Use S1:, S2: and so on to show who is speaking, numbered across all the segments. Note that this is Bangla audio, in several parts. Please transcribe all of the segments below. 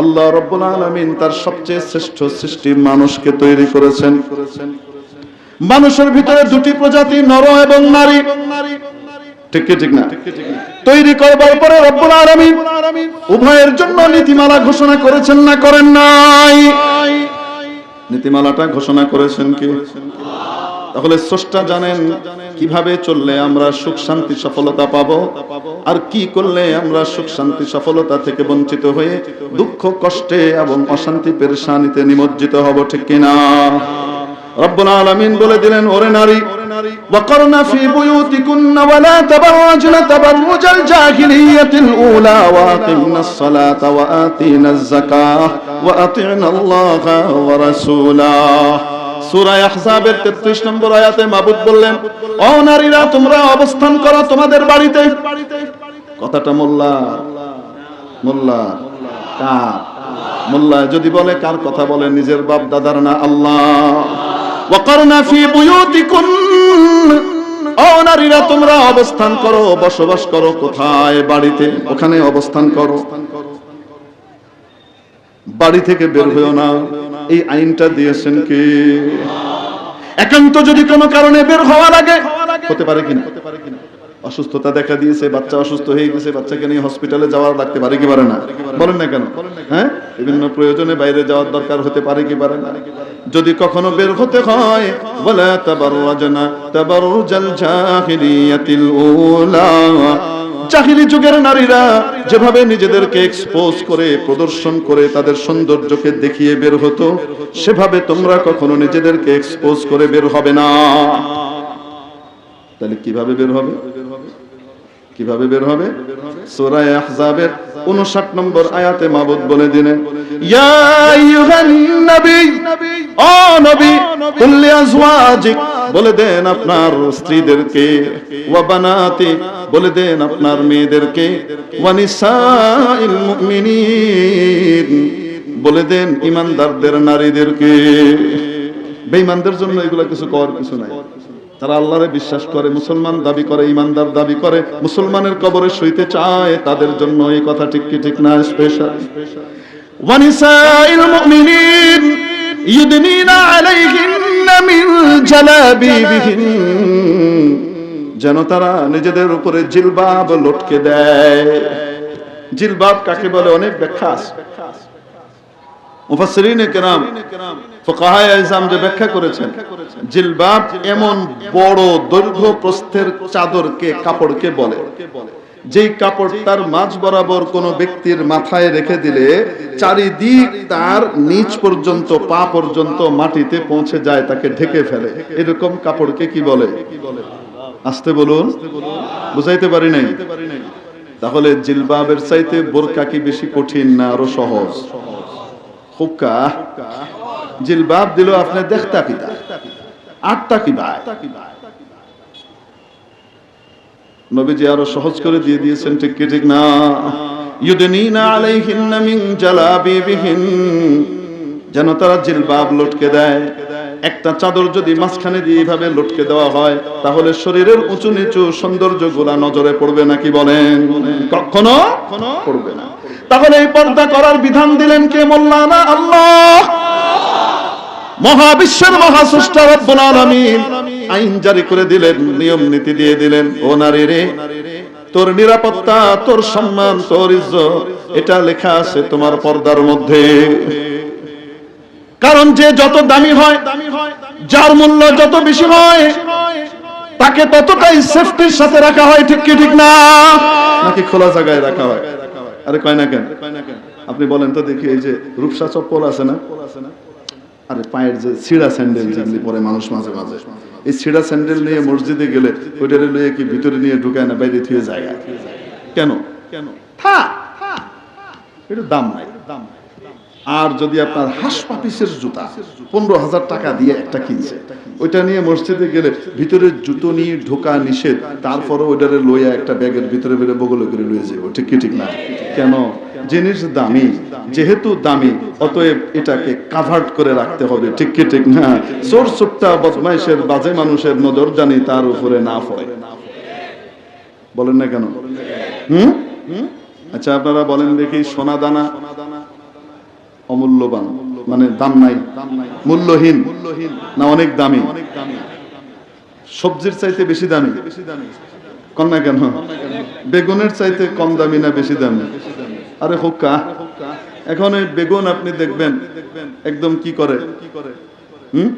S1: আল্লাহ রব্বুল আলামিন তার সবচেয়ে শ্রেষ্ঠ সৃষ্টি মানুষকে তৈরি করেছেন। মানুষের ভিতরে দুটি প্রজাতি, নর এবং নারী। ঠিক ঠিক না? তৈরি করবার পরে রব্বুল উভয়ের জন্য নীতিমালা ঘোষণা করেছেন না করেন নাই? নীতিমালাটা ঘোষণা করেছেন কি? তাহলে স্রষ্টা জানেন কিভাবে চললে আমরা সুখ শান্তি সফলতা পাবো আর কি করলে আমরা সুখ শান্তি সফলতা থেকে বঞ্চিত হয়ে দুঃখ কষ্টে এবং অশান্তি পেরেশানিতে নিমজ্জিত হব ঠিক কিনা রব্বুল আলামিন বলে দিলেন ওরে নারী وقرن في بيوتكن ولا تبرجن تبرج الجاهلية الأولى وأقمنا الصلاة وآتينا الزكاة وأطعنا الله ورسوله সূরা আহজাবের 33 নম্বর আয়াতে মাবুদ বললেন ও নারীরা, তোমরা অবস্থান করো তোমাদের বাড়িতে। কথাটা মোল্লা মোল্লা, কার? মোল্লা যদি বলে, কার কথা বলে? নিজের বাপ, দাদার না আল্লাহ। ওয়াকারনা ফি ও নারীরা, তোমরা অবস্থান করো, বসবাস করো কোথায়? বাড়িতে? ওখানে অবস্থান করো। বাড়ি থেকে বের হয়েও না। এই আইনটা দিয়েছেন কি? একান্ত যদি কোনো কারণে বের হওয়া লাগে, হতে পারে কিনা? অসুস্থতা দেখা দিয়েছে, বাচ্চা অসুস্থ হয়ে গেছে, বাচ্চাকে নিয়ে হসপিটালে যাওয়ার লাগতে পারে কি পারে না? বলেন না কেন? হ্যাঁ? বিভিন্ন প্রয়োজনে বাইরে যাওয়ার দরকার হতে পারে কি পারে না? যদি কখনো বের হতে হয়, বলে তাবাররাজনা তাবাররুজাল জাহিলিয়াতিল উলা। জাহিলি যুগের নারীরা যেভাবে নিজেদেরকে এক্সপোজ করে, প্রদর্শন করে, তাদের সৌন্দর্যকে দেখিয়ে বের হতো, সেভাবে তোমরা কখনো নিজেদেরকে এক্সপোজ করে বের হবে না। তাহলে কীভাবে বের হবে? কীভাবে বের হবে? সূরা আহজাবের 59 নম্বর আয়াতে মাবুদ বলে নবী ও বলে দেন আপনার স্ত্রীদেরকে, ওয়া বানাতি, বলে দেন আপনার মেয়েদেরকে বলে দেন ইমানদারদের নারীদেরকে। বেঈমানদের জন্য এগুলা কিছু করার কিছু নাই। তারা আল্লাহরে বিশ্বাস করে, মুসলমান দাবি করে, ইমানদার দাবি করে, মুসলমানের কবরে শুইতে চায়, তাদের জন্য এই কথা ঠিক কি ঠিক না স্পেশাল ওয়ানিসাইল মুমিনিন ইউদনিনা আলাইহিন্না মিন জালাবিবিহিন। যেন তারা নিজেদের উপরে জিলবাব লটকে দেয়। জিলবাব কাকে বলে? অনেক ব্যাখ্যা আছে। চারিদিক তার নিচ পর্যন্ত, পা পর্যন্ত মাটিতে পৌঁছে যায়, তাকে ঢেকে ফেলে। এরকম কাপড়কে কি বলে? আসতে বলুন। বুঝাইতে পারি নাই? তাহলে জিলবাবের চাইতে বোরকা কি বেশি কঠিন না আরও সহজ? হুক্কা, জিলবাব দিল আপনি দেখতা আটটা কি ভাই নবীজি আরও সহজ করে দিয়ে দিয়েছেন, ঠিক কি, ঠিক না? যেন তারা জিলবাব লটকে দেয়। একটা চাদর যদি মাঝখানে দিয়ে এইভাবে লটকে দেওয়া হয়, তাহলে শরীরের উঁচু নিচু সৌন্দর্যগুলা নজরে পড়বে নাকি বলেন? কখনো পড়বে না। তাহলে এই পর্দা করার বিধান দিলেন কে মোল্লানা আল্লাহ? মহাবিশ্বের মহাস্রষ্টা রব্বুল আলামিন। আইন জারি করে দিলেন, নিয়ম নীতি দিয়ে দিলেন। ও নারী রে, তোর নিরাপত্তা, তোর সম্মান, তোর ইজ্জত, এটা লেখা আছে তোমার পর্দার মধ্যে। কারণ যে যত দামি হয়, যার মূল্য যত বেশি হয়, তাকে ততটাই সেফটির সাথে রাখা হয়, ঠিক কি, ঠিক না? নাকি খোলা জায়গায় রাখা হয়? আরে কয় না কেন? আপনি বলেন তো দেখি এই যে রূপসা চপ্পল আছে না? আরে পায়ের যে ছিঁড়া স্যান্ডেল যেগুলি পরে মানুষ মাঝে মাঝে। এই ছিঁড়া স্যান্ডেল নিয়ে মসজিদে গেলে ওইটারে নিয়ে কি ভিতরে নিয়ে ঢুকায় না, বাইরে থুয়ে জায়গা কেন? কেন থা এটা দাম নাই। দাম আর যদি আপনার হাঁস পাপিসের জুতা পনেরো হাজার টাকা দিয়ে একটা কিনছে, ওইটা নিয়ে মসজিদে গেলে ভিতরে জুতো নিয়ে ঢোকা নিষেধ তারপরে ওইটারে লইয়া একটা ব্যাগের ভিতরে বেড়ে বগলে করে লইয়ে যাব ঠিক কি, ঠিক না? কেন? জিনিস দামি, যেহেতু দামি, অতএব এটাকে কাভার্ট করে রাখতে হবে। ঠিক কি, ঠিক না? চোর, চোরটা, বদমাইশের, বাজে মানুষের নজর জানি তার উপরে না পড়ে। বলেন না কেন? হুম? আচ্ছা আপনারা বলেন দেখি সোনা দানা অমূল্যবান মানে দাম নাই, মূল্যহীন, না অনেক দামি। সবজির চাইতে বেশি দামি। কন না কেন? বেগুনের চাইতে কম দামি না বেশি দামি? আরে হোক্কা, এখন ওই বেগুন আপনি দেখবেন, একদম কি করে? হুম?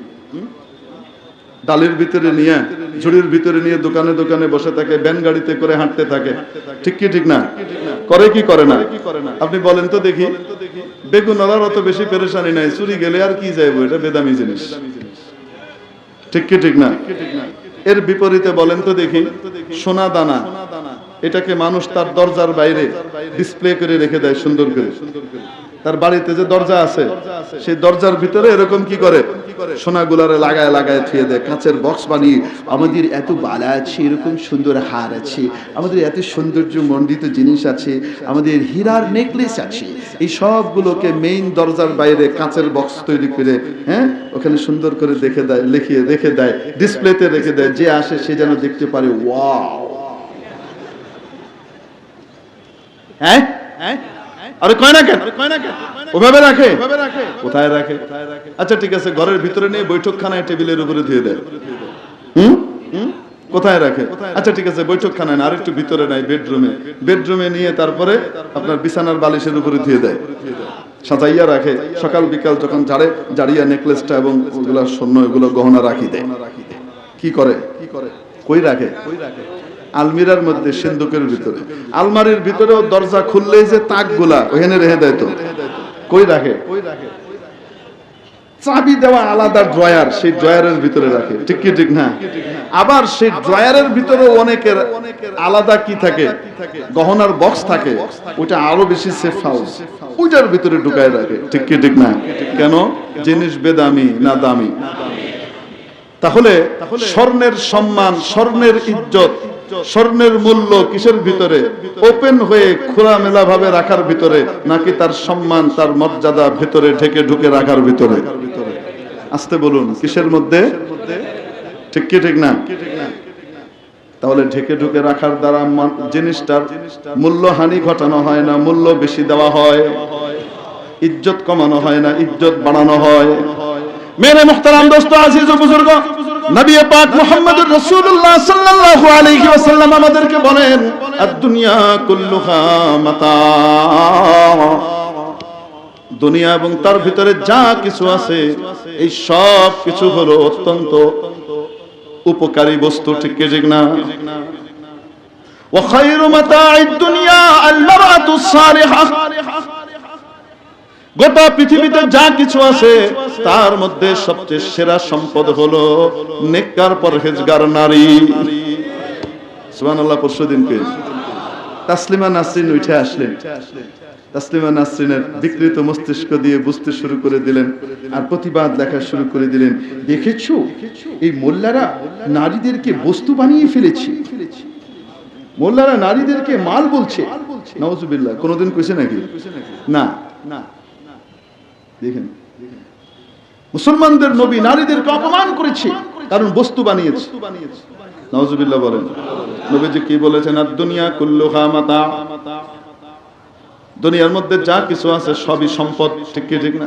S1: ডালের ভিতরে নিয়ে, ঝুড়ির ভিতরে নিয়ে দোকানে দোকানে বসে থাকে ব্যান গাড়িতে করে হাঁটতে থাকে। ঠিক কি, ঠিক না? করে কি, করে না? আপনি বলেন তো দেখি। বেগুন ওলার অত বেশি পেরেশানি নাই, চুরি গেলে আর কি যাইবো? এটা বেদামি জিনিস। ঠিক কি, ঠিক না? এর বিপরীতে বলেন তো দেখি, সোনা দানা। এটাকে মানুষ তার দরজার বাইরে ডিসপ্লে করে রেখে দেয় সুন্দর করে। তার বাড়িতে যে দরজা আছে, সেই দরজার ভিতরে এরকম কি করে? সোনাগুলারে লাগায় লাগায় থুয়ে দেয়, কাঁচের বক্স বানিয়ে,
S2: আমাদের এত বালা আছে, এরকম সুন্দর হার আছে, আমাদের এত সৌন্দর্য মণ্ডিত জিনিস আছে, আমাদের হীরার নেকলেস আছে।
S1: এই সবগুলোকে মেইন দরজার বাইরে কাঁচের বক্স তৈরি করে হ্যাঁ ওখানে সুন্দর করে দেখে দেয়, লিখিয়ে রেখে দেয় ডিসপ্লেতে রেখে দেয়, যে আসে সে যেন দেখতে পারে ওয়াও হ্যাঁ? আরে কয় না কেন? ওভাবে রাখে? কোথায় রাখে? আচ্ছা ঠিক আছে, ঘরের ভিতরে নিয়ে বৈঠকখানায় টেবিলের উপরে ধুয়ে দেয়। হুম? কোথায় রাখে? আচ্ছা ঠিক আছে, বৈঠকখানায় না আরেকটু ভিতরে নাই বেডরুমে। বেডরুমে নিয়ে তারপরে আপনার বিছানার বালিশের উপরে ধুয়ে দেয়। সাজাইয়া রাখে। সকাল বিকাল যখন ঝাড়ে জাড়িয়া নেকলেসটা এবং ওগুলা স্বর্ণ, এগুলো গহনা রাখি দেয়। কি করে? কি করে কই রাখে কই রাখে? আলমিরার মধ্যে সিন্ধুকের ভিতরে। আলমারির ভিতরেও দরজা খুললেই যে তাকগুলা ওখানে রেখে দেয় তো। কই রাখে? চাবি দেওয়া আলাদা ড্রয়ার, সেই ড্রয়ারের ভিতরে রাখে। ঠিক কি, ঠিক না? আবার সেই ড্রয়ারের ভিতরে অনেকের আলাদা কি থাকে? গহনার বক্স থাকে। ওইটা আরও বেশি সেফ হাউস ওইটার ভিতরে ঢুকায় রাখে। ঠিক কি, ঠিক না? কেন? জিনিস বেদামি, না দামি। তাহলে স্বর্ণের সম্মান, স্বর্ণের ইজ্জত স্বর্ণের মূল্য কিসের ভিতরে? ওপেন হয়ে খোলামেলা ভাবে রাখার ভিতরে, নাকি তার সম্মান, তার মর্যাদা ভিতরে ঢেকে ঢুকে রাখার ভিতরে? আসতে বলুন, কিসের মধ্যে? ঠিক কি, ঠিক না? তাহলে ঢেকে ঢুকে রাখার দ্বারা জিনিসটার মূল্য হানি ঘটানো হয় না, মূল্য বেশি দেওয়া হয়। ইজ্জত কমানো হয় না, ইজ্জত বাড়ানো হয়। মেরে মুহতারাম দোস্ত, আজিজ বুজুর্গ। নবী পাক মুহাম্মদুর রাসূলুল্লাহ সাল্লাল্লাহু আলাইহি ওয়াসাল্লাম আমাদেরকে বলেন আদ-দুনিয়া কুল্লুহা মাতা দুনিয়া এবং তার ভিতরে যা কিছু আছে এই সব কিছু হলো অত্যন্ত উপকারী বস্তু ঠিক কি ঠিক না وخير متاع الدنيا المرأة الصالحة গোটা পৃথিবীতে যা কিছু আছে, তার মধ্যে সবচেয়ে সেরা সম্পদ হলো নেককার পরহেজগার নারী। সুবহানাল্লাহ পরশুদিন কে? তাসলিমা নাসরিন উঠে আসলেন। তাসলিমা নাসরিনের বিকৃত মস্তিষ্ক দিয়ে বুঝতে শুরু করে দিলেন আর প্রতিবাদ লেখা শুরু করে দিলেন।
S2: দেখেছ? এই মোল্লারা নারীদেরকে বস্তু বানিয়ে ফেলেছে।
S1: মোল্লারা নারীদেরকে মাল বলছে। নওয়াজুবিল্লাহ কোনোদিন কইছে নাকি? না। না। দেখেন। মুসলমানদের নবী নারীদেরকে অপমান করেছে, কারণ বস্তু বানিয়েছে। নওয়াজুবিল্লাহ বলেন, নবীজি কি বলেছেন? আর দুনিয়া কুল্লুহা মাতা। দুনিয়ার মধ্যে যা কিছু আছে সবই সম্পদ, ঠিক ঠিক না?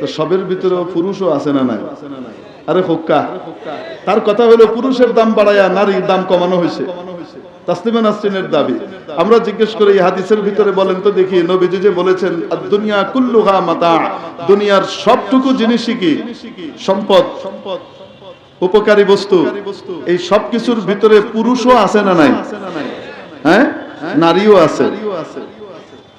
S1: তো সবের ভিতরে পুরুষও আছে না নাই? আরে হোক্কা। তার কথা হলো পুরুষের দাম বাড়ায়া নারীর দাম কমানো হয়েছে। তাসলিমা নাসরিনের দাবি। আমরা জিজ্ঞেস করি হাদিসের ভিতরে বলেন তো দেখি, নবীজি যে বলেছেন দুনিয়া কুল্লুহা মাতা। দুনিয়ার সবটুকু জিনিসই কি? সম্পদ সম্পদ উপকারী বস্তু। এই সব কিছুর ভিতরে পুরুষও আছে না নাই? হ্যাঁ? নারীও আছে।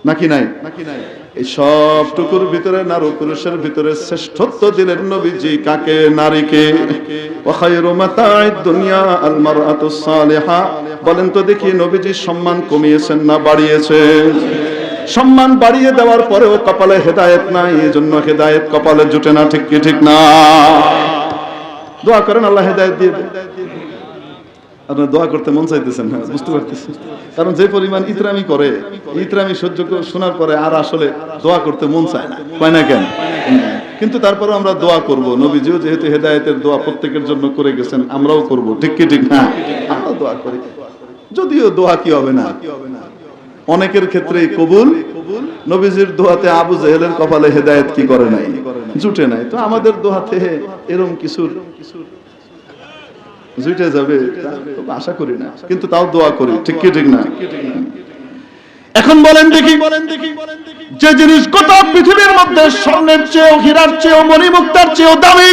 S1: নাকি নাই? নাকি নাই এই সবটুকুর ভিতরে নারী পুরুষের ভিতরে শ্রেষ্ঠত্ব দিলেন নবীজি, কাকে? নারীকে। ওয়াখায়রু মাতা'id দুনিয়া আল মারআতু সালিহা। বলেন তো দেখি, নবীজির সম্মান কমিয়েছেন না বাড়িয়েছেন সম্মান বাড়িয়ে দেওয়ার পরেও কপালে হেদায়েত নাই এই জন্য হেদায়েত কপালে জুটে না, ঠিক কি ঠিক না? দোয়া করেন, আল্লাহ হেদায়েত দিয়ে আপনার দোয়া করতে মন চাইতেছেন না, বুঝতে কারণ যে পরিমাণ ইতরামি করে, ইতরামি সহ্য শোনার পরে আর আসলে দোয়া করতে মন চায় না। না কেন? কিন্তু তারপরে আমরা দোয়া করব। নবীজিও যেহেতু হেদায়েতের দোয়া প্রত্যেকের জন্য করে গেছেন, আমরাও করব। ঠিক কি ঠিক না? আমরা দোয়া করি। যদিও দোয়া কি হবে না? অনেকের ক্ষেত্রেই কবুল। নবীজির দোয়াতে আবু জেহেলের কপালে হেদায়েত কি করে নাই? জুটে নাই। তো আমাদের দোয়াতে এরকম কিছু জুটে যাবে আশা করি না। কিন্তু তাও দোয়া করি, ঠিক কি, ঠিক না? এখন বলেন দেখি দেখি, যে জিনিস গোটা পৃথিবীর মধ্যে স্বর্ণের চেয়েও হীরার চেয়েও মণিমুক্তার চেয়েও দামি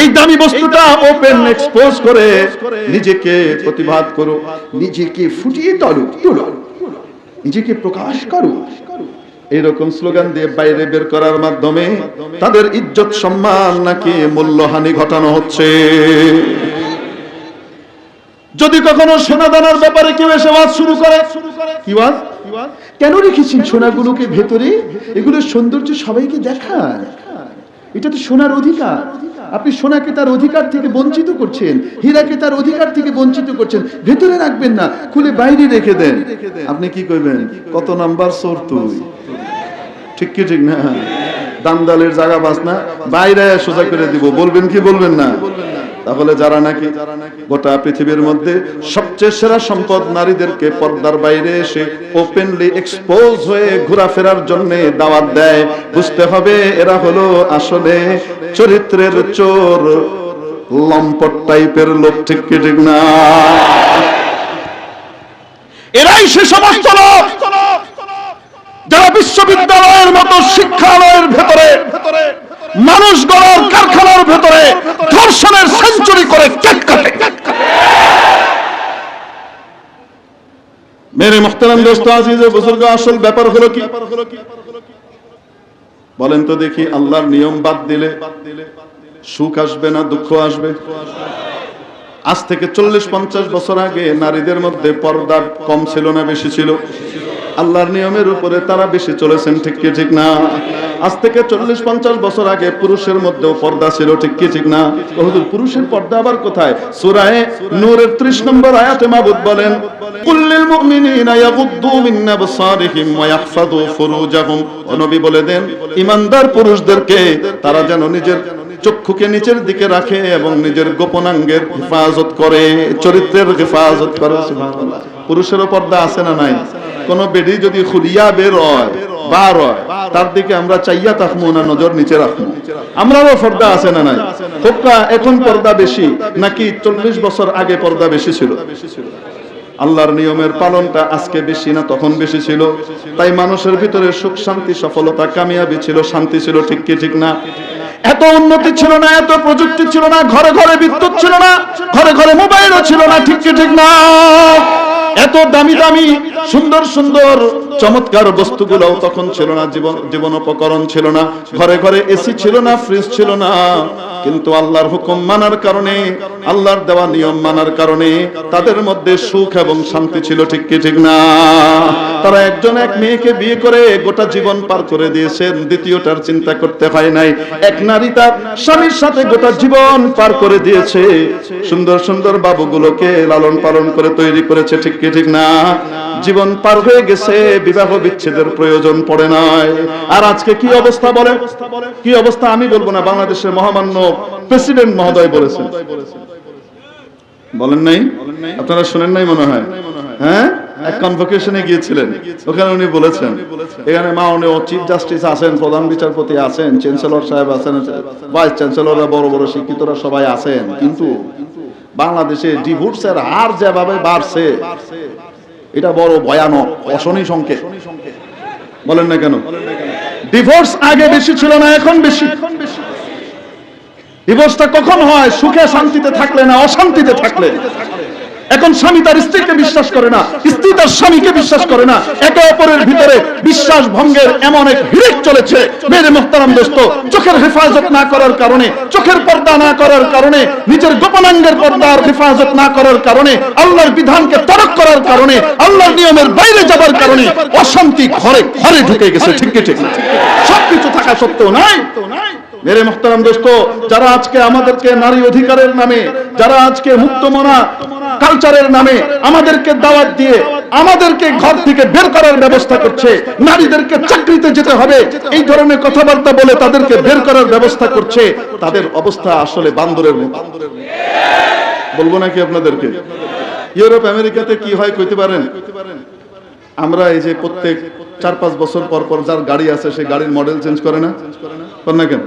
S1: এই দামি বস্তুটা ওপেন এক্সপোজ করে নিজেকে প্রতিবাদ করো
S2: নিজেকে ফুটিয়ে তোলো তোলো নিজেকে প্রকাশ করো।
S1: এইরকম স্লোগান দিয়ে বাইরে বের করার মাধ্যমে তাদের ইজ্জত সম্মান নাকি মূল্যহানি ঘটানো হচ্ছে। যদি কখনো সোনাদানার ব্যাপারে কেউ এসে ওয়াজ শুরু করে কি ওয়াজ?
S2: কেন রেখেছেন সোনাগুলোকে ভেতরে? এগুলোর সৌন্দর্য সবাইকে দেখায়। এটা তো সোনার অধিকার। আপনি সোনাকে তার অধিকার থেকে বঞ্চিত করছেন, হীরাকে তার অধিকার থেকে বঞ্চিত করছেন, ভেতরে রাখবেন না, খুলে বাইরে রেখে দেন।
S1: আপনি কি করবেন কত নাম্বার সোর তুই? ঠিক কি, ঠিক না? দান্দালের জায়গা বাস না? বাইরে সোজা করে দিব। বলবেন কি, বলবেন না? তাহলে যারা নাকি গোটা পৃথিবীর মধ্যে সবচেয়ে সেরা সম্পদ নারীদেরকে পর্দার বাইরে এসে ওপেনলি এক্সপোজ হয়ে ঘোরাফেরার জন্য দাওয়াত দেয়, বুঝতে হবে এরা হলো আসলে চরিত্রের চোর। লম্পট টাইপের লোক, ঠিক ঠিক না? এরাই সে সমস্ত লোক যারা বিশ্ববিদ্যালয়ের মতো শিক্ষালয়ের ভেতরে মানুষ গড়ার কারখানার ভেতরে ধর্ষণের সেঞ্চুরি করে কেক কাটে। মেরে মোহতারাম দোস্ত আজিজে বুজুর্গ আসল ব্যাপার হলো কি? বলেন তো দেখি আল্লাহর নিয়ম বাদ দিলে সুখ আসবে না দুঃখ আসবে? আজ থেকে চল্লিশ পঞ্চাশ বছর আগে নারীদের মধ্যে পর্দা কম ছিল না, বেশি ছিল। আল্লাহর নিয়মের উপরে তারা বেশি চলেছেন, ঠিক কি, ঠিক না? আজ থেকে চল্লিশ পঞ্চাশ বছর আগে পুরুষের মধ্যেও পর্দা ছিল, ঠিক কি, ঠিক না? হুজুর, পুরুষের পর্দা আবার কোথায়? সূরায়ে নূরের 30 নম্বর আয়াতে মাবুদ বলেন কুল্লিল ইয়াগুদ্দু মিন আবসারিহিম ওয়া ফুরুজাহুম। নবী বলে দেন ঈমানদার পুরুষদেরকে তারা যেন নিজের চক্ষুকে নিচের দিকে রাখে এবং নিজের গোপনাঙ্গের হেফাজত করে, চরিত্রের হেফাজত করে। পুরুষেরও পর্দা আছে না নাই? কোন বেডি যদি খুলিয়া বের হয়, বার হয়, তার দিকে আমরা চাইয়া থাকব না, নজর নিচে রাখব আমরাও পর্দা আছে না নাই? হোক এখন পর্দা বেশি, নাকি চল্লিশ বছর আগে পর্দা বেশি ছিল? আল্লাহর নিয়মের পালনটা আজকে বেশি না, তখন বেশি ছিল। তাই মানুষের ভিতরে সুখ, শান্তি, সফলতা, কামিয়াবি ছিল, শান্তি ছিল, ঠিক কি ঠিক না? এত উন্নতি ছিল না, এত প্রযুক্তি ছিল না, ঘরে ঘরে বিদ্যুৎ ছিল না, ঘরে ঘরে মোবাইলও ছিল না, ঠিক কি ঠিক না? এত দামি দামি, সুন্দর সুন্দর, চমৎকার বস্তুগুলো তখন ছিল না, জীবন জীবন উপকরণ ছিল না, ঘরে ঘরে এসি ছিল না, ফ্রিজ ছিল না। কিন্তু আল্লাহর হুকুম মানার কারণে, আল্লাহর দেওয়া নিয়ম মানার কারণে তাদের মধ্যে সুখ এবং শান্তি ছিল ঠিক কি ঠিক না? তারা একজন এক মেয়েকে বিয়ে করে গোটা জীবন পার করে দিয়েছেন দ্বিতীয়টার চিন্তা করতে হয় নাই। এক নারী তার স্বামীর সাথে গোটা জীবন পার করে দিয়েছে। সুন্দর সুন্দর বাবুগুলোকে লালন পালন করে তৈরি করেছে ঠিক কি ঠিক না? জীবন পার হয়ে গেছে, বিবাহ বিচ্ছেদের প্রয়োজন পড়ে নাই। আর আজকে কি অবস্থা বলে? কি অবস্থা আমি বলব না। বাংলাদেশের মহামান্য প্রেসিডেন্ট মহোদয় বলেছেন। বলেন নাই? আপনারা শুনেন নাই মনে হয়? হ্যাঁ? এক কনভোকেশনে গিয়েছিলেন। ওখানে উনি বলেছেন। এখানে মাননীয় চিফ জাস্টিস আছেন, প্রধান বিচারপতি আছেন চ্যান্সেলর সাহেব আছেন ভাইস চ্যান্সেলররা বড় বড় শিক্ষিতরা সবাই আছেন। কিন্তু বাংলাদেশে ডিভোর্সের হার যেভাবে বাড়ছে, এটা বড় ভয়ানক, অশনি সংকেত। বলেন না কেন? ডিভোর্স আগে বেশি ছিল না, এখন বেশি। ডিভোর্সটা কখন হয়? সুখে শান্তিতে থাকলে না অশান্তিতে থাকলে? এখন স্বামী তার স্ত্রীকে বিশ্বাস করে না, স্ত্রী তার স্বামীকে বিশ্বাস করে না। একে অপরের ভিতরে বিশ্বাস ভঙ্গের এমন এক হিরেক চলেছে। মেরে মোহতারাম দোস্ত, চোখের হেফাজত না করার কারণে, চোখের পর্দা না করার কারণে, নিজের গোপনাঙ্গের পর্দার হেফাজত না করার কারণে, আল্লাহর বিধানকে তরক করার কারণে, আল্লাহর নিয়মের বাইরে যাবার কারণে অশান্তি ঘরে ঘরে ঢুকে গেছে। ঠিক ঠিক সবকিছু থাকা সত্ত্বেও নাই তো নাই। মেরে মোহতারাম দোস্ত, যারা আজকে আমাদেরকে নারী অধিকারের নামে, যারা আজকে মুক্তমনা কালচারের নামে আমাদেরকে দাওয়াত দিয়ে, আমাদেরকে ঘর থেকে বের করার ব্যবস্থা করছে, নারীদেরকে চাকরিতে যেতে হবে, এই ধরনের কথাবার্তা বলে তাদেরকে বের করার ব্যবস্থা করছে, তাদের অবস্থা আসলে বান্দরের মতো। বলব নাকি আপনাদেরকে? ইউরোপ, আমেরিকাতে কি হয় কইতে পারেন? আমরা এই যে প্রত্যেক চার পাঁচ বছর পর পর যার গাড়ি আছে, সেই গাড়ির মডেল চেঞ্জ করে না? না কেন?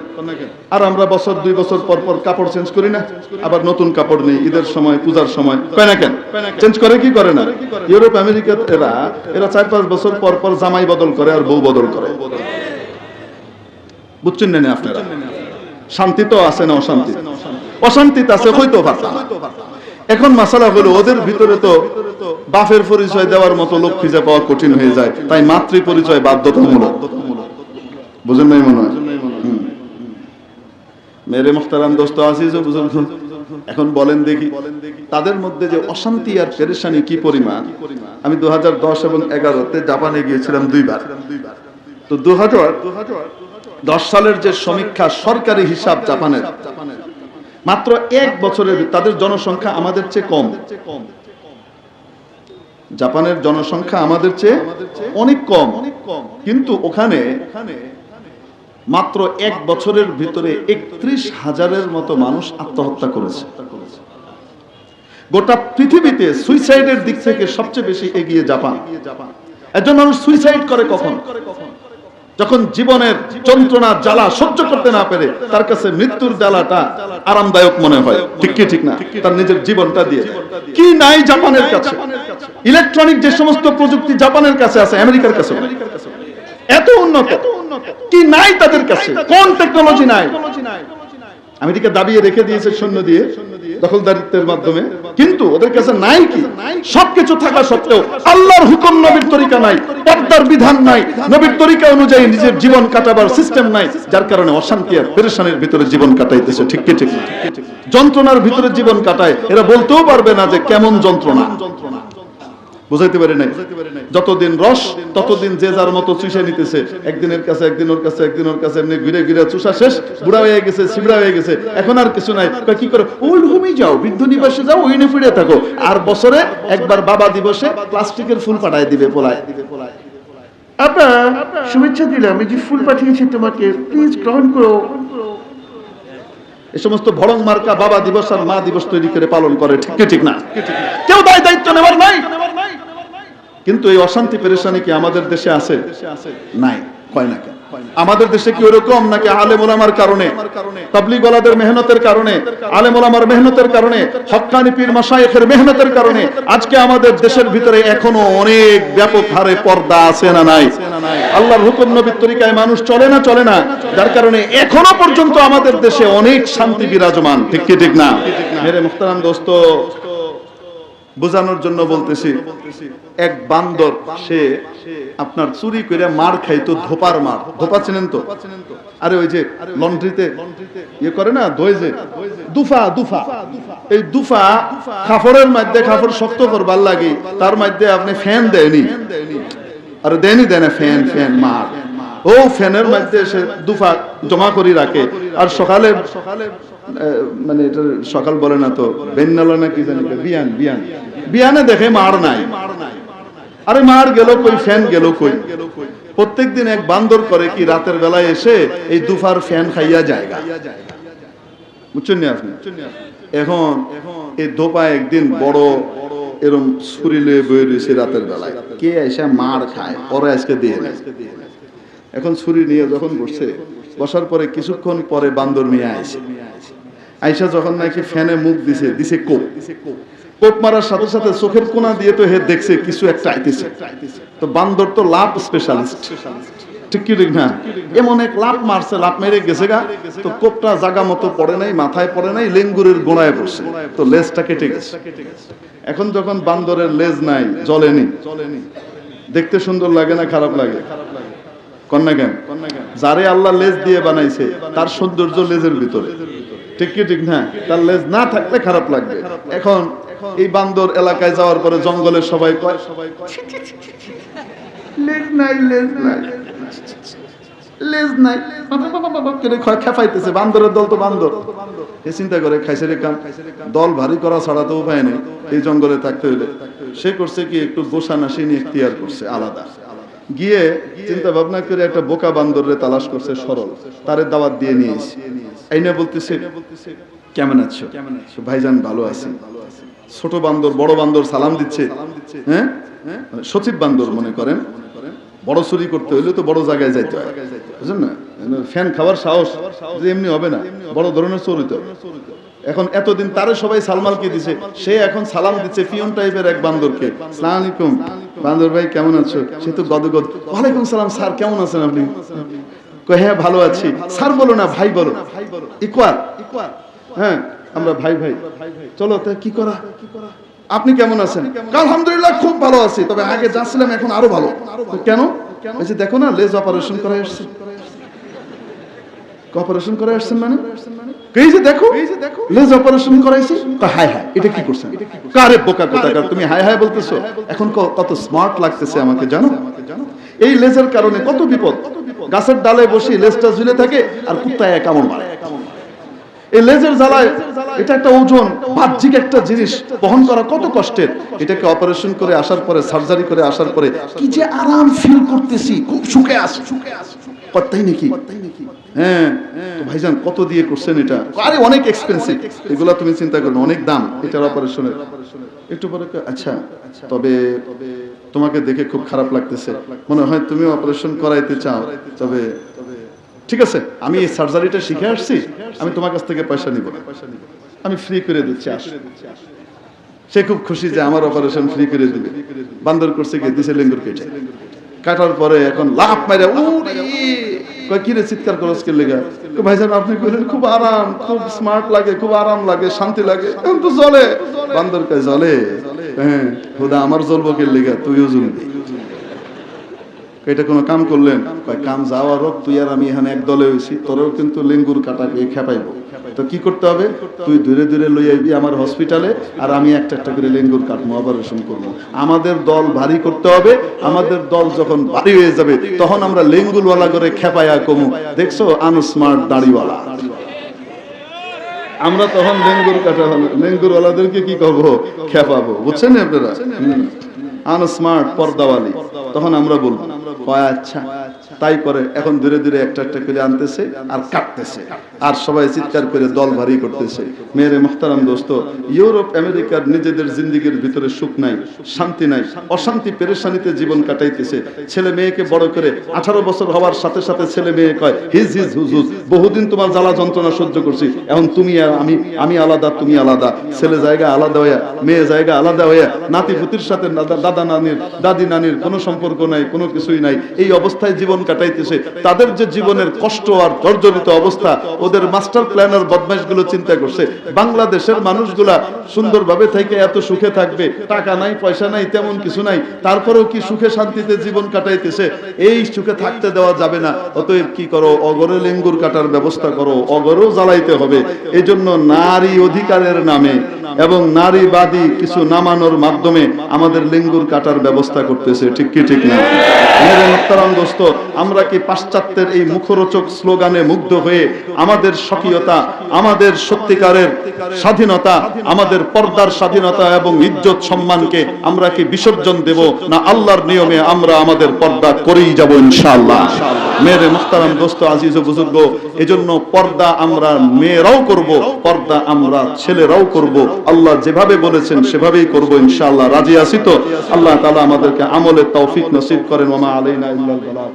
S1: আর আমরা বছর, দুই বছর পর পর কাপড় চেঞ্জ করি না? আবার নতুন কাপড় নেই, ঈদের সময়, পূজার সময়। কয় না কেন? চেঞ্জ করে কি করে না? ইউরোপ আমেরিকা এরা এরা চার পাঁচ বছর পর পর জামাই বদল করে আর বউ বদল করে। বুঝছেন না আপনারা? শান্তি তো আছে না অশান্তি? অশান্তিতে আছে, হয়তো পারতাম এখন মাসালা হলো ওদের ভিতরে তো বাপের পরিচয় দেওয়ার মতো লোক খুঁজে পাওয়া কঠিন হয়ে যায়। তাই মাতৃ পরিচয় বাধ্যতামূলক। বুঝেন নাই মনে হয়? মেরে মোখতারাম দোস্ত আসিস ও এখন বলেন দেখি, তাদের মধ্যে যে অশান্তি আর পেরেশানি কি পরিমাণ? আমি দু হাজার দশ এবং এগারোতে জাপানে গিয়েছিলাম দুইবার। তো দু দশ সালের যে সমীক্ষা সরকারি হিসাব জাপানের জাপানের মাত্র এক বছরের তাদের জনসংখ্যা আমাদের চেয়ে কম। জাপানের জনসংখ্যা আমাদের চেয়ে অনেক কম। কিন্তু ওখানে মাত্র এক বছরের ভিতরে একত্রিশ হাজারের মতো মানুষ আত্মহত্যা করেছে। গোটা পৃথিবীতে সুইসাইডের দিক থেকে সবচেয়ে বেশি এগিয়ে জাপান। একজন মানুষ সুইসাইড করে কখন? যখন জীবনের যন্ত্রণা, জ্বালা সহ্য করতে না পেরে তার কাছে মৃত্যুর জ্বালাটা আরামদায়ক মনে হয়। ঠিক কি, ঠিক না? তার নিজের জীবনটা দিয়ে। কি নাই জাপানের কাছে? ইলেকট্রনিক যে সমস্ত প্রযুক্তি জাপানের কাছে আছে, আমেরিকার কাছে। এত উন্নত। কি নাই তাদের কাছে? কোন টেকনোলজি নাই? আমেরিকা দাবিয়ে রেখে দিয়েছে সৈন্য দিয়ে। দখলদারিত্বের মাধ্যমে। কিন্তু ওদের কাছে নাই কি? সবকিছু থাকা সত্ত্বেও আল্লাহর হুকুম নবীর তরিকা নাই, পর্দার বিধান নাই, নবীর তরিকা অনুযায়ী নিজের জীবন কাটাবার সিস্টেম নাই, যার কারণে অশান্তি আর পেরেশানির ভিতরে জীবন কাটাইতেছে। ঠিক কি, ঠিক যন্ত্রণার ভিতরে জীবন কাটায়। এরা বলতেও পারবে না যে কেমন যন্ত্রণা। বুঝাইতে পারি নাই। যতদিন রস ততদিন যে যার মতো চুষে নিতেছে। একদিনের কাছে একদিন ওর কাছে একদিন ওর কাছে এমনি ঘুরে ঘুরে চুষা শেষ বুড়া হয়ে গেছে শিবড়া হয়ে গেছে। এখন আর কিছু নাই। কি করে? ওল্ড হোমে যাও বৃদ্ধ নিবাসে যাও ওইনে ফিরে থাকো। আর বছরে একবার বাবা দিবসে প্লাস্টিকের ফুল পাঠায় দিবে পোলায়।
S2: দিবে পোলায় আপা শুভেচ্ছা দিলাম এই যে ফুল পাঠিয়েছি তোমাকে প্লিজ গ্রহণ করো।
S1: এই সমস্ত ভরং মার্কা বাবা দিবস আর মা দিবস তৈরি করে পালন করে। ঠিক ঠিক না? কেউ দায় দায়িত্ব নেওয়ার নাই? কিন্তু এই অশান্তি পেরেশানি কি আমাদের দেশে আছে? নাই হয় না কেন? আমাদের দেশে কি ওরকম নাকি আলেম ওলামার কারণে? তাবলিগ ওয়ালাদের মেহনতের কারণে? আলেম ওলামার মেহনতের কারণে? হক্কানি পীর মাশায়েখের মেহনতের কারণে? আজকে আমাদের দেশের ভিতরে এখনও অনেক ব্যাপক হারে পর্দা আছে না নাই? আল্লাহর হুকুম নবীর তরিকায় মানুষ চলে না চলে না? যার কারণে এখনও পর্যন্ত আমাদের দেশে অনেক শান্তি বিরাজমান। ঠিক কি ঠিক না। মেরে মুখতারাম দোস্ত বোঝানোর জন্য বলতেছি, এক বান্দর, সে আপনার চুরি করে মার খাইতো ধোপার মার। ধোপা চেনেন তো? আরে ওই যে লন্ড্রিতে ইয়ে করে না ধোয় যে? দুফা দুফা। এই দুফা খাফরের মধ্যে খাফর শক্ত করবার লাগে, তার মধ্যে আপনি ফ্যান দেয়নি? আরে দেয়নি দেয় না ফ্যান ফ্যান, মার। ও ফ্যানের মধ্যে এসে দুফা জমা করে রাখে। আর সকালে সকালে মানে এটা সকাল বলে না তো বেন্নালা না কি জানি বিয়ান বিয়ান। বিয়ানে দেখে মার নাই। আরে মার গেল কই ফ্যান গেল কই? প্রত্যেক দিন এক বান্দর করে কি রাতের বেলায় এসে এই দুফার ফ্যান খাইয়া জায়গা বুঝছেন নি আপনি? এখন এই দোপা একদিন বড় এরম ছুরি লয়ে বয়ে রয়েছে রাতের বেলায়। কে এসে মার খায়? পরে আজকে দিয়ে। এখন ছুরি নিয়ে যখন বসছে, বসার পরে কিছুক্ষণ পরে বান্দর মেয়ে আইসে আইসা যখন নাকি ফ্যানে মুখ দিছে দিছে কোপ। কোপ মারার সাথে সাথে চোখের কোনা দিয়ে তো হে দেখছে কিছু একটা আইতেছে। তো বান্দর তো লাভ স্পেশালিস্ট ঠিক কি ঠিক না? এমন এক লাভ মারছে, লাভ মেরে গেছে গা। তো কোপটা জাগা মতো পড়ে নাই, মাথায় পড়ে নাই, লেঙ্গুরের গোড়ায় পড়ছে তো লেজটা কেটে গেছে। এখন যখন বান্দরের লেজ নাই জ্বলেনি দেখতে সুন্দর লাগে না, খারাপ লাগে? কন্যা কেন? যারে আল্লাহ লেজ দিয়ে বানাইছে, তার সৌন্দর্য লেজের ভিতরে। ঠিক কি, ঠিক না? তার লেজ না থাকলে খারাপ লাগবে। এখন এই বান্দর এলাকায় যাওয়ার পরে জঙ্গলে সবাই কয় লেজ লেজ নাই। লেজ নাই। খেপাইতেছে। বান্দরের দল তো বান্দর। এ চিন্তা করে, খাইছে রে কাম দল ভারী করা ছাড়া তো উপায় নেই। এই জঙ্গলে থাকতে হইলে। সে করছে কি, একটু গোসা নাসিনী এখতিয়ার করছে, আলাদা। গিয়ে চিন্তা ভাবনা করে একটা বোকা বান্দরে তালাশ করছে সরল। তারে দাওয়াত দিয়ে নিয়েছে। আইনা বলতেছে, কেমন আছো? ভাইজান ভালো আছি। ছোট বান্দর, বড় বান্দর সালাম দিচ্ছে। হ্যাঁ? মানে সচিব বান্দর মনে করেন। বড় চুরি করতে হইলে তো বড় জায়গায় যাইতে হয়। বুঝলেন না? ফ্যান খাওয়ার সাহস যে এমনি হবে না। বড় ধরনের চোর হইতে এখন এতদিন তারে সবাই সালমালকে দিছে? সে এখন সালাম দিচ্ছে পিয়ন টাইপের এক বান্দরকে। সালাম আলাইকুম। বান্দর ভাই, কেমন আছো? সে তো গদগদ। ওয়ালাইকুম সালাম, স্যার, কেমন আছেন আপনি? হ্যাঁ ভালো আছি। স্যার বলো না, ভাই বলো। ইকুয়াল। হ্যাঁ আমরা ভাই ভাই। চলো, তা কি করা? আপনি কেমন আছেন? আলহামদুলিল্লাহ, খুব ভালো আছি। তবে আগে যাচ্ছিলাম, এখন আরও ভালো। কেন? দেখো না, লেজ অপারেশন করা আসছে। অপারেশন করে আসছেন মানে? এই যে দেখো? লেজ অপারেশন করাইছি? তা হাই হাই এটা কি করছেন? কারে বোকা কোথাকার? তুমি হাই হাই বলতেছো। এখন কত স্মার্ট লাগতেছে আমাকে জানো? এই লেজের কারণে কত বিপদ? গাছের ডালে বসে লেজটা ঝুলে থাকে আর কুত্তায় কামড় মারে। এই লেজের জ্বালায় এটা একটা ওজন বাহ্যিক একটা জিনিস। বহন করা কত কষ্টের? এটাকে অপারেশন করে আসার পরে সার্জারি করে আসার পরে কি যে আরাম ফিল করতেছি খুব সুখে আছি। তাই নাকি? হ্যাঁ। ভাইজান, কত দিয়ে করছেন এটা? আরে, অনেক এক্সপেন্সিভ এগুলা তুমি চিন্তা করো অনেক দাম এটার অপারেশনের একটু পরে আচ্ছা তবে তোমাকে দেখে খুব খারাপ লাগতেছে। মনে হয় তুমি অপারেশন করাইতে চাও। তবে ঠিক আছে, আমি এই সার্জারিটা শিখে আসছি, আমি তোমার কাছ থেকে পয়সা নিব। না আমি ফ্রি করে দিচ্ছি সে খুব খুশি যে আমার অপারেশন ফ্রি করে দিবে। বান্দর করছে গিয়ে, দিছে লেঙ্গুর কেটে। কাটার পরে এখন লাভ মারে কয় কি চিৎকার করস কে লেগে? ভাই সাহেব, আপনি কইলেন খুব আরাম, খুব স্মার্ট লাগে, খুব আরাম লাগে, শান্তি লাগে। এখন তো জ্বলে। বান্দর কয় জ্বলে। হ্যাঁ হুদা আমার জ্বলবো কে লেগে? তুইও জ্বলবি। এটা কোনো কাম করলেন? কাম যাওয়ার হোক তুই আর আমি এখানে এক দলে হয়েছি তোরও কিন্তু লেঙ্গুর কাটা খেপাইব। তো কি করতে হবে? তুই দূরে দূরে লই আইবি আমার হসপিটালে আর আমি একটা একটা করে লেঙ্গুর কাটবো অপারেশন করব। আমাদের দল ভারী করতে হবে, আমাদের দল যখন ভারী হয়ে যাবে, তখন আমরা লেঙ্গুরওয়ালা করে খেপাইয়া কমু। দেখছ আনস্মার্ট দাড়িওয়ালা। আমরা তখন লেঙ্গুর কাটা লেঙ্গুরওয়ালাদেরকে কি করব? খেপাবো। বুঝছেন আপনারা? আনস্মার্ট পর্দাওয়ালি। তখন আমরা বলব আচ্ছা। তাই করে এখন ধীরে ধীরে একটা একটা করে আনতেছে আর কাটতেছে আর সবাই চিৎকার করে দল ভারী করতেছে। মেয়েরে মুখতারাম দোস্ত, ইউরোপ, আমেরিকার নিজেদের জিন্দিগির ভিতরে সুখ নাই, শান্তি নাই, অশান্তি পেরেশানিতে জীবন কাটাইতেছে। ছেলে মেয়েকে বড় করে আঠারো বছর হওয়ার সাথে সাথে ছেলে মেয়ে কয়, হিজ হিজ, হুজ হুজ, বহুদিন তোমার জ্বালা যন্ত্রণা সহ্য করছি। এখন তুমি আর আমি আমি আলাদা, তুমি আলাদা। ছেলে জায়গা আলাদা হইয়া, মেয়ে জায়গা আলাদা হইয়া নাতি পুতির সাথে দাদা নানির দাদি নানির কোনো সম্পর্ক নাই, কোনো কিছুই নাই। এই অবস্থায় জীবন কাটাইতেছে। তাদের যে জীবনের কষ্ট আর জর্জরিত অবস্থা, ওদের মাস্টার প্ল্যানার বদমাইশগুলো চিন্তা করছে। বাংলাদেশের মানুষগুলা সুন্দরভাবে থেকে এত সুখে থাকবে, টাকা নাই, পয়সা নাই, তেমন কিছু নাই, তারপরেও কি সুখে শান্তিতে জীবন কাটাইতেছে? এই সুখে থাকতে দেওয়া যাবে না। অতএব কি করো? অগরে লেঙ্গুর কাটার ব্যবস্থা করো, অগরেও জ্বালাইতে হবে। এই জন্য নারী অধিকারের নামে এবং নারীবাদী কিছু নামানোর মাধ্যমে আমাদের লেঙ্গুর কাটার ব্যবস্থা করতেছে। ঠিক কি, ঠিক না? দোস্ত আমরা কি পাশ্চাত্যের এই মুখরোচক স্লোগানে মুগ্ধ হয়ে আমাদের স্বকীয়তা, আমাদের সত্যিকারের স্বাধীনতা, আমাদের পর্দার স্বাধীনতা এবং ইজ্জত সম্মানকে আমরা কি বিসর্জন দেব? না আল্লাহর নিয়মে আমরা আমাদের পর্দা করেই যাব ইনশাআল্লাহ। মেরে মুখতারাম দোস্ত, আজিজ বুজুর্গ, এজন্য পর্দা আমরা মেয়েরাও করব, পর্দা আমরা ছেলেরাও করব। আল্লাহ যেভাবে বলেছেন সেভাবেই করব ইনশাআল্লাহ। রাজি আছি তো? আল্লাহ তাআলা আমাদেরকে আমলের তৌফিক নসিব করেন। মামা আলাইনা ইল্লাল বালাগ।